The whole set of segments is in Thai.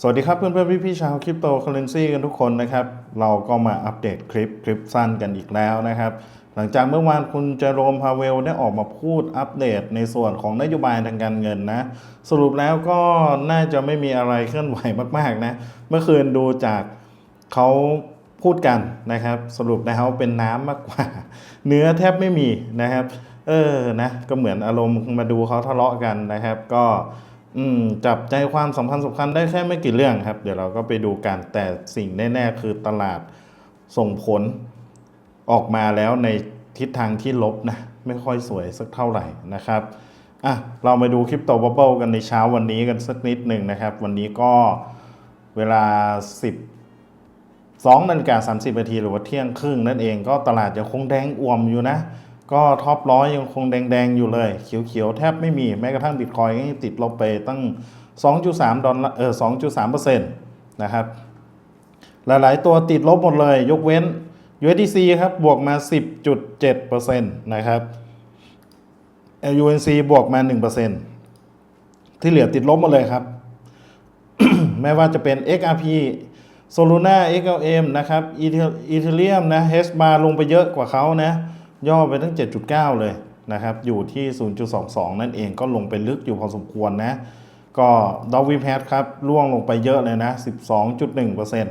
สวัสดีครับเพื่อนเพื่อนพี่พี่ชาวคริปโตเคอเรนซีกันทุกคนนะครับ เราก็มาอัปเดตคลิปคลิปสั้นกันอีกแล้วนะครับ หลังจากเมื่อวานคุณเจอโรมพาเวลได้ออกมาพูดอัปเดตในส่วนของนโยบายทางการเงินนะ สรุปแล้วก็น่าจะไม่มีอะไรเคลื่อนไหวมาก ๆ นะ เมื่อคืนดูจากเขาพูดกันนะครับ สรุปแล้วเป็นน้ำมากกว่า เนื้อแทบไม่มีนะครับ เออนะก็เหมือนอารมณ์มาดูเขาทะเลาะกันนะครับ ก็ อืมจับใจความสำคัญสำคัญได้แค่ไม่กี่เรื่องครับ เดี๋ยวเราก็ไปดูกันแต่สิ่งแน่ ๆ คือตลาดส่งผลออกมาแล้วในทิศทางที่ลบนะ ไม่ค่อยสวยสักเท่าไหร่นะครับอะเรามาดูคริปโตบับเบิลกันในเช้าวันนี้กันสักนิดหนึ่งนะครับ วันนี้ก็เวลา 10 2นาฬิกา30นาทีหรือว่าเที่ยงครึ่งนั่นเองก็ตลาดยังคงแดงอ่วมอยู่นะ ก็ท็อปร้อยยังคงแดง ๆ อยู่เลย เขียวๆ แทบไม่มีแม้กระทั่งบิตคอยก็ยังติดลบไปตั้ง 2.3 ดอลลาร์เออ2.3เปอร์เซ็นต์นะครับ หลายๆ ตัวติดลบหมดเลย ยกเว้น USDC ครับ บวกมา 10.7เปอร์เซ็นต์นะครับ UNC บวกมา1เปอร์เซ็นต์ที่เหลือติดลบหมดเลยครับ ไม่ว่าจะเป็น XRP Solana XLM นะครับ Ethereum นะ h bar ลงไปเยอะกว่าเขานะ ย่อไปตั้ง 7.9 เลยนะครับ อยู่ที่ 0.22 นั่นเองก็ลงไปลึกอยู่พอสมควรนะ ก็ดอวิแพดครับร่วงลงไปเยอะเลยนะ 12.1%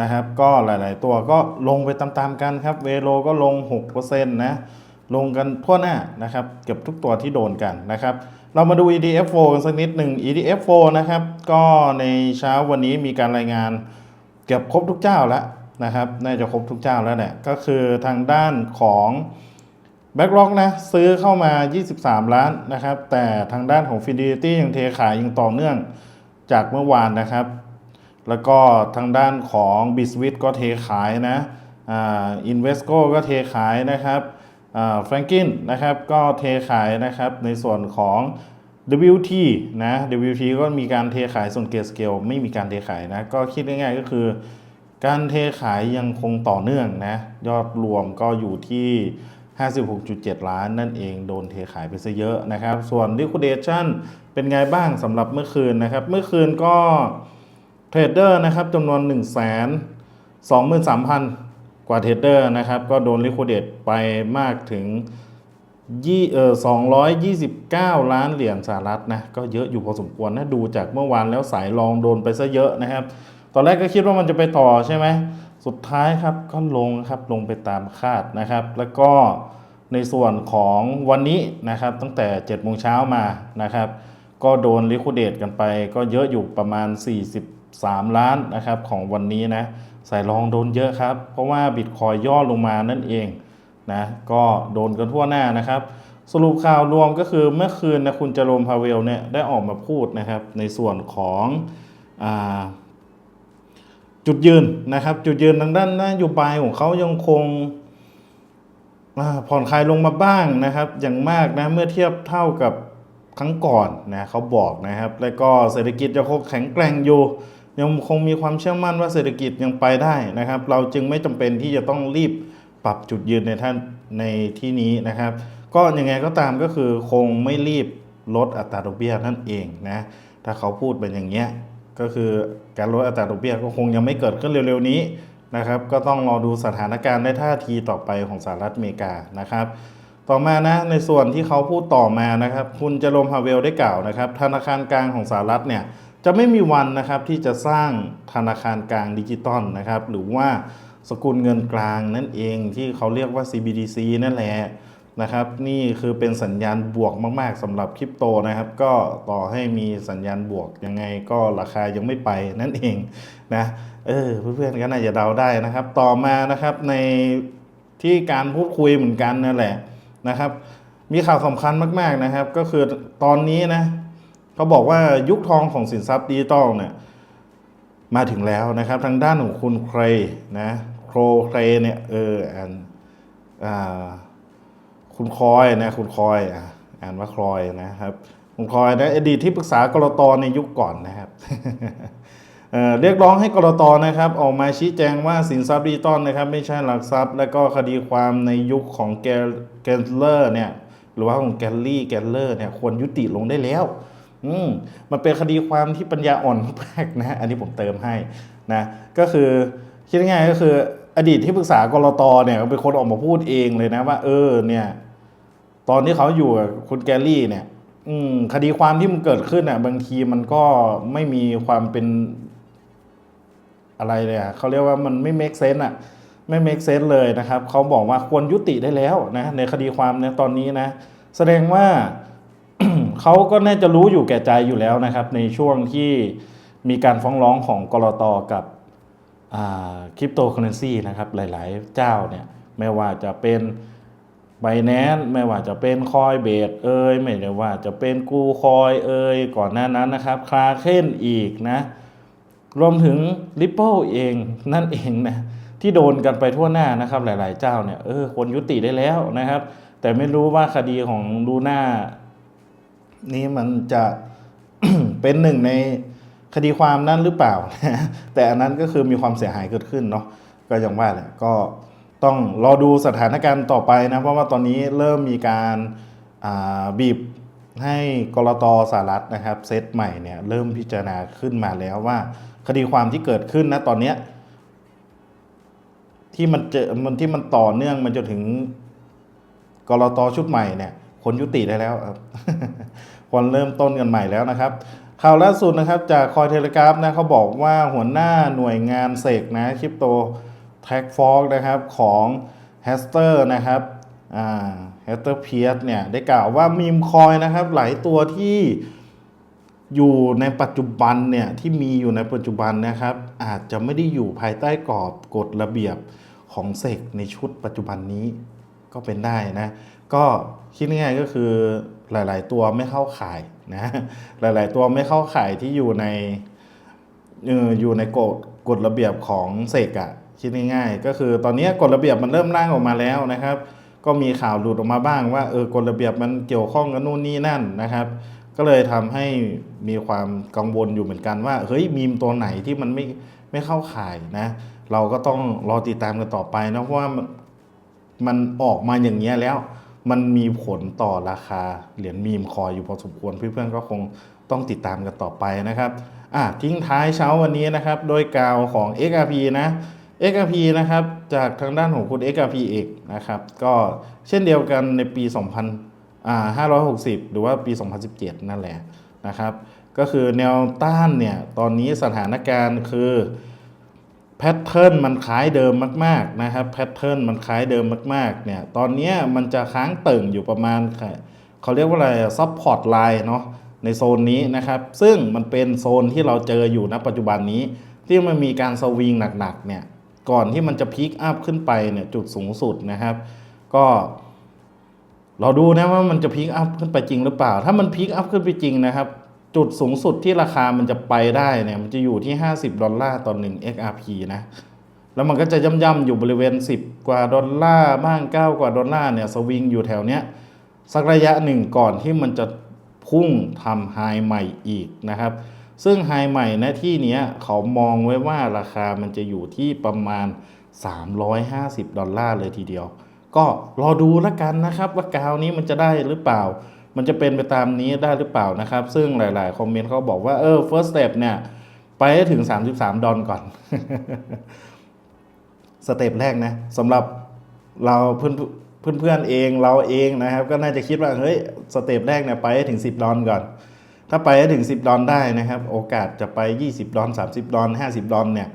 นะครับก็หลาย ๆ ตัวก็ลงไปตาม ๆ กันครับ เวโลก็ลง 6%นะลงกันทั่วหน้านะครับ เกือบทุกตัวที่โดนกันนะครับ เรามาดู EDF4 กันสักนิดหนึ่ง EDF4 นะครับ ก็ในเช้าวันนี้มีการรายงานเกือบครบทุกเจ้าแล้ว นะครับน่าจะครบทุกเจ้าแล้วแหละก็คือทางด้านของ BlackRock นะซื้อเข้ามา 23 ล้านนะครับ แต่ทางด้านของ Fidelity ยังเทขายยังต่อเนื่องจากเมื่อวานนะครับ แล้วก็ทางด้านของ b i s w i t ก็เทขายนะอ่า Invesco ก็เทขายนะครับอ่า Franklin นะครับก็เทขายนะครับในส่วนของ WT นะ WT ก็มีการเทขายส่วนเกสเกลไม่มีการเทขายนะ ก็คิดง่ายๆก็คือ การเทขายยังคงต่อเนื่องนะ ยอดรวมก็อยู่ที่ 56.7 ล้านนั่นเองโดนเทขายไปซะเยอะนะครับ ส่วน liquidation เป็นไงบ้างสำหรับเมื่อคืนนะครับ เมื่อคืนก็เทรดเดอร์นะครับจำนวน 1 2 3 0 0 0 กว่าเทรดเดอร์นะครับ ก็โดน liquidate ไปมากถึงยี่เออ229ล้านเหรียญสหรัฐนะ ก็เยอะอยู่พอสมควรนะ ดูจากเมื่อวานแล้วสายรองโดนไปซะเยอะนะครับ ตอนแรกก็คิดว่ามันจะไปต่อใช่ไหมสุดท้ายครับก็ลงครับลงไปตามคาดนะครับ แล้วก็ในส่วนของวันนี้นะครับตั้งแต่7โมงเช้ามานะครับ ก็โดนลิค i เดตกันไป ก็เยอะอยู่ประมาณ 43 ล้านนะครับของวันนี้นะใสายรองโดนเยอะครับ เพราะว่าบิตคอยย่อลงมานั่นเองนะก็โดนกันทั่วหน้านะครับ สรุปข่าวรวมก็คือเมื่อคืนนะคุณจโรมพาเวลเนี่ยได้ออกมาพูดนะครับ ในส่วนของอ่า จุดยืนนะครับ จุดยืนทางด้านนโยบายของเขายังคงผ่อนคลายลงมาบ้างนะครับ อย่างมากนะเมื่อเทียบเท่ากับครั้งก่อนนะเขาบอกนะครับ แล้วก็เศรษฐกิจยังคงแข็งแกร่งอยู่ยังคงมีความเชื่อมั่นว่าเศรษฐกิจยังไปได้นะครับ เราจึงไม่จำเป็นที่จะต้องรีบปรับจุดยืนในท่านในที่นี้นะครับ ก็ยังไงก็ตามก็คือคงไม่รีบลดอัตราดอกเบี้ยนั่นเองนะถ้าเขาพูดเป็นอย่างเงี้ย ก็คือการลดอัตราดอกเบี้ยก็คงยังไม่เกิดขึ้นเร็วๆนี้นะครับ ก็ต้องรอดูสถานการณ์ในท่าทีต่อไปของสหรัฐอเมริกานะครับ ต่อมานะในส่วนที่เขาพูดต่อมานะครับ คุณเจโรมฮาเวลได้กล่าวนะครับ ธนาคารกลางของสหรัฐเนี่ยจะไม่มีวันนะครับที่จะสร้างธนาคารกลางดิจิตอลนะครับ หรือว่าสกุลเงินกลางนั่นเองที่เขาเรียกว่า CBDC นั่นแหละ นะครับ นี่คือเป็นสัญญาณบวกมากๆสำหรับคริปโตนะครับ ก็ต่อให้มีสัญญาณบวกยังไงก็ราคายังไม่ไปนั่นเองนะเออเพื่อนๆก็น่าจะเดาได้นะครับ ต่อมานะครับในที่การพูดคุยเหมือนกันนั่นแหละนะครับ มีข่าวสำคัญมากๆนะครับ ก็คือตอนนี้นะเขาบอกว่ายุคทองของสินทรัพย์ดิจิตอลเนี่ยมาถึงแล้วนะครับ ทางด้านของคุณเครนะโครเครเนี่ยเอออ่า คุณคอยนะคุณคอยอ่านว่าคอยนะครับคุณคอยนะอดีตที่ปรึกษากรตในยุคก่อนนะครับเรียกร้องให้กรตนะครับ ออกมาชี้แจงว่าสินทรัพย์ดิจิตอลนะครับ ไม่ใช่หลักทรัพย์ และก็คดีความในยุคของแกแกลเลอร์เนี่ยหรือว่าของแกลลี่แกลเลอร์เนี่ยควรยุติลงได้แล้ว อืมมันเป็นคดีความที่ปัญญาอ่อนมากนะอันนี้ผมเติมให้นะก็คือคิดง่ายๆก็คืออดีตที่ปรึกษากรตเนี่ยเป็นคนออกมาพูดเองเลยนะว่าเออเนี่ย ตอนที่เขาอยู่กับคุณแกลลี่เนี่ย อืม คดีความที่มันเกิดขึ้นอะ บางทีมันก็ไม่มีความเป็นอะไรเลยอะเขาเรียกว่ามันไม่ make sense อะ ไม่ make sense เลยนะครับ เขาบอกว่าควรยุติได้แล้วนะ ในคดีความเนี่ยตอนนี้นะ แสดงว่าเขาก็น่าจะรู้อยู่แก่ใจอยู่แล้วนะครับ ในช่วงที่มีการฟ้องร้องของกรตกับคริปโตเคอเรนซีนะครับ หลาย ๆ เจ้าเนี่ย ไม่ว่าจะเป็น ไบแนนไม่ว่าจะเป็นคอยเบดเอ่ยไม่ได้ว่าจะเป็นกูคอยเอ่ยก่อนหน้านั้นนะครับคลาเคนอีกนะ รวมถึง Ripple เองนั่นเองนะที่โดนกันไปทั่วหน้านะครับหลาย ๆ เจ้าเนี่ยเออควรยุติได้แล้วนะครับ แต่ไม่รู้ว่าคดีของลูน่านี่มันจะเป็นหนึ่งในคดีความนั้นหรือเปล่า แต่อันนั้นก็คือมีความเสียหายเกิดขึ้นเนาะก็อย่างว่าแหละก็ ต้องรอดูสถานการณ์ต่อไปนะ เพราะว่าตอนนี้เริ่มมีการาบีบให้กรตสหรัฐนะครับเซตใหม่เนี่ยเริ่มพิจารณาขึ้นมาแล้วว่า คดีความที่เกิดขึ้นนะตอนนี้ที่มันเจอมันที่มันต่อเนื่องมันจนถึงกรตชุดใหม่เนี่ยคนยุติได้แล้วครับคนเริ่มต้นกันใหม่แล้วนะครับ ข่าวล่าสุดนะครับจากคอยเทเลกราฟนะเขาบอกว่าหัวหน้าหน่วยงานเสกนะคริปโต แท็กฟอกนะครับของแฮสเตอร์นะครับแฮสเตอร์เพียสเนี่ยได้กล่าวว่ามีมคอยนะครับหลายตัวที่อยู่ในปัจจุบันเนี่ยที่มีอยู่ในปัจจุบันนะครับ อาจจะไม่ได้อยู่ภายใต้กรอบกฎระเบียบของเสกในชุดปัจจุบันนี้ก็เป็นได้นะ ก็คิดง่ายๆก็คือหลาย ๆ ตัวไม่เข้าข่ายนะหลาย ๆ ตัวไม่เข้าข่ายที่อยู่ในอยู่ในกฎกฎระเบียบของเสกอะ คิดง่ายๆ ก็คือตอนนี้กฎระเบียบมันเริ่มร่างออกมาแล้วนะครับ ก็มีข่าวหลุดออกมาบ้างว่าเออกฎระเบียบมันเกี่ยวข้องกับนู่นนี่นั่นนะครับ ก็เลยทำให้มีความกังวลอยู่เหมือนกันว่าเฮ้ยมีมตัวไหนที่มันไม่ไม่เข้าข่ายนะ เราก็ต้องรอติดตามกันต่อไปนะเพราะว่ามันออกมาอย่างเงี้แล้วมันมีผลต่อราคาเหรียญมีมคอยอยู่พอสมควรเพื่อนๆก็คงต้องติดตามกันต่อไปนะครับอะทิ้งท้ายเช้าวันนี้นะครับ โดยกาวของ XRP นะ XRP นะครับจากทางด้านของคุณ XRP เอกนะครับก็เช่นเดียวกันในปี 2560 หรือว่าปี 2017 นั่นแหละนะครับก็คือแนวต้านเนี่ยตอนนี้สถานการณ์คือแพทเทิร์นมันคล้ายเดิมมากๆนะครับแพทเทิร์นมันคล้ายเดิมมากๆเนี่ยตอนนี้มันจะค้างติ่งอยู่ประมาณเขาเรียกว่าอะไรซับพอร์ตไลน์เนาะในโซนนี้นะครับ ซึ่งมันเป็นโซนที่เราเจออยู่ณปัจจุบันนี้ ที่มันมีการสวิงหนักๆเนี่ย ก่อนที่มันจะพีคอัพขึ้นไปเนี่ยจุดสูงสุดนะครับ ก็เราดูนะว่ามันจะพีคอัพขึ้นไปจริงหรือเปล่า ถ้ามันพีคอัพขึ้นไปจริงนะครับ จุดสูงสุดที่ราคามันจะไปได้เนี่ย มันจะอยู่ที่ 50 ดอลลาร์ต่อ1 XRP นะ แล้วมันก็จะย่ำๆอยู่บริเวณ 10 กว่าดอลลาร์บ้าง 9 กว่าดอลลาร์เนี่ยสวิงอยู่แถวเนี้ยสักระยะหนึ่งก่อนที่มันจะพุ่งทำไฮใหม่อีกนะครับ ซึ่งไฮใหม่ณที่นี้เขามองไว้ว่าราคามันจะอยู่ที่ประมาณ 350 ดอลลาร์เลยทีเดียว ก็รอดูแล้วกันนะครับ ว่ากาวนี้มันจะได้หรือเปล่า มันจะเป็นไปตามนี้ได้หรือเปล่านะครับ ซึ่งหลาย ๆ คอมเมนต์เขาบอกว่าเออ first step เนี่ย ไปให้ถึง 33 ดอลก่อน สเต็ปแรกนะสำหรับเราเพื่อนเพื่อนเพื่อนๆเองเราเองนะครับ ก็น่าจะคิดว่าเฮ้ยสเต็ปแรกเนี่ยไปให้ถึง 10 ดอลก่อน ถ้าไปถึง 10 ดอลได้นะครับ โอกาสจะไป 20 ดอล30 ดอล50 ดอลเนี่ย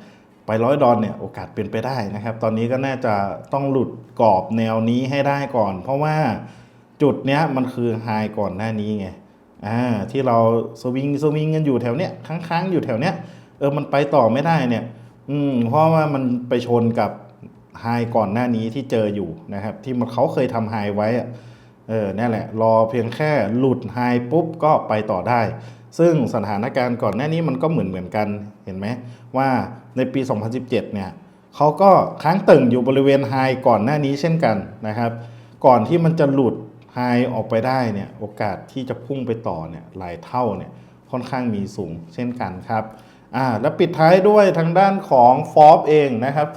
ไปร้อยดอลเนี่ยโอกาสเป็นไปได้นะครับ ตอนนี้ก็น่าจะต้องหลุดกรอบแนวนี้ให้ได้ก่อน เพราะว่าจุดเนี้ยมันคือไฮก่อนหน้านี้ไงอ่าที่เราสวิงสวิงกันอยู่แถวเนี้ยค้างๆอยู่แถวเนี้ยเออมันไปต่อไม่ได้เนี่ย อืมเพราะว่ามันไปชนกับไฮก่อนหน้านี้ที่เจออยู่นะครับ ที่มันเขาเคยทำไฮไว้อะ เออนั่นแหละ รอเพียงแค่หลุดไฮปุ๊บก็ไปต่อได้ ซึ่งสถานการณ์ก่อนหน้านี้มันก็เหมือนเหมือนกันเห็นไหมว่าในปี 2017 เนี่ยเขาก็ค้างตึงอยู่บริเวณไฮก่อนหน้านี้เช่นกันนะครับ ก่อนที่มันจะหลุดไฮออกไปได้เนี่ยโอกาสที่จะพุ่งไปต่อเนี่ยหลายเท่าเนี่ยค่อนข้างมีสูงเช่นกันครับอ่าแล้วปิดท้ายด้วยทางด้านของฟอ b เองนะครับ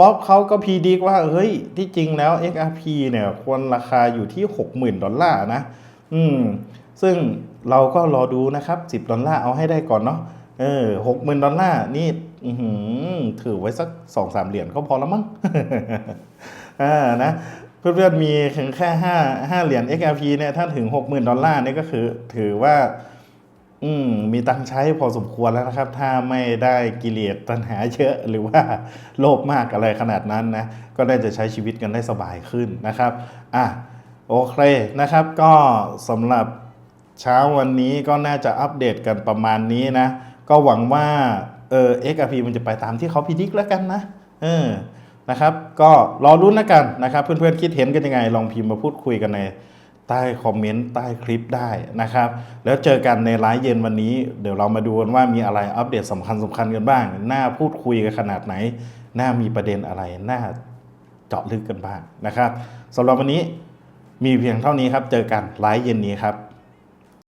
ฟอ b เขาก็พีดีว่า เฮ้ย ที่จริงแล้ว XRP เนี่ยควรราคาอยู่ที่ 60,000 ดอลลาร์นะ อืม ซึ่งเราก็รอดูนะครับ 10 ดอลลาร์เอาให้ได้ก่อนเนาะ เออหกหมื่นดอลลาร์นี่ถือไว้สักสองสามเหรียญก็พอแล้วมั้ง อ่า นะ เพื่อนๆมีถึงแค่ห้าห้าเหรียญ XRP เนี่ย ถ้าถึง60,000ดอลลาร์นี่ก็คือถือว่า อืมมีตังใช้พอสมควรแล้วนะครับ ถ้าไม่ได้กิเลสตัณหาเยอะหรือว่าโลภมากอะไรขนาดนั้นนะ ก็น่าจะใช้ชีวิตกันได้สบายขึ้นนะครับ อะโอเคนะครับ ก็สำหรับเช้าวันนี้ก็น่าจะอัปเดตกันประมาณนี้นะ ก็หวังว่าเออ XRP มันจะไปตามที่เขาพิจิกแล้วกันนะเออนะครับ ก็รอรุ้นแล้วกันนะครับ เพื่อนๆคิดเห็นกันยังไง ลองพิมพ์มาพูดคุยกันใน ใต้คอมเมนต์ใต้คลิปได้นะครับ แล้วเจอกันในไลฟ์เย็นวันนี้ เดี๋ยวเรามาดูกันว่ามีอะไรอัปเดตสำคัญสำคัญกันบ้าง หน้าพูดคุยกันขนาดไหน หน้ามีประเด็นอะไร หน้าเจาะลึกกันบ้างนะครับสำหรับวันนี้มีเพียงเท่านี้ครับ เจอกันไลฟ์เย็นนี้ครับ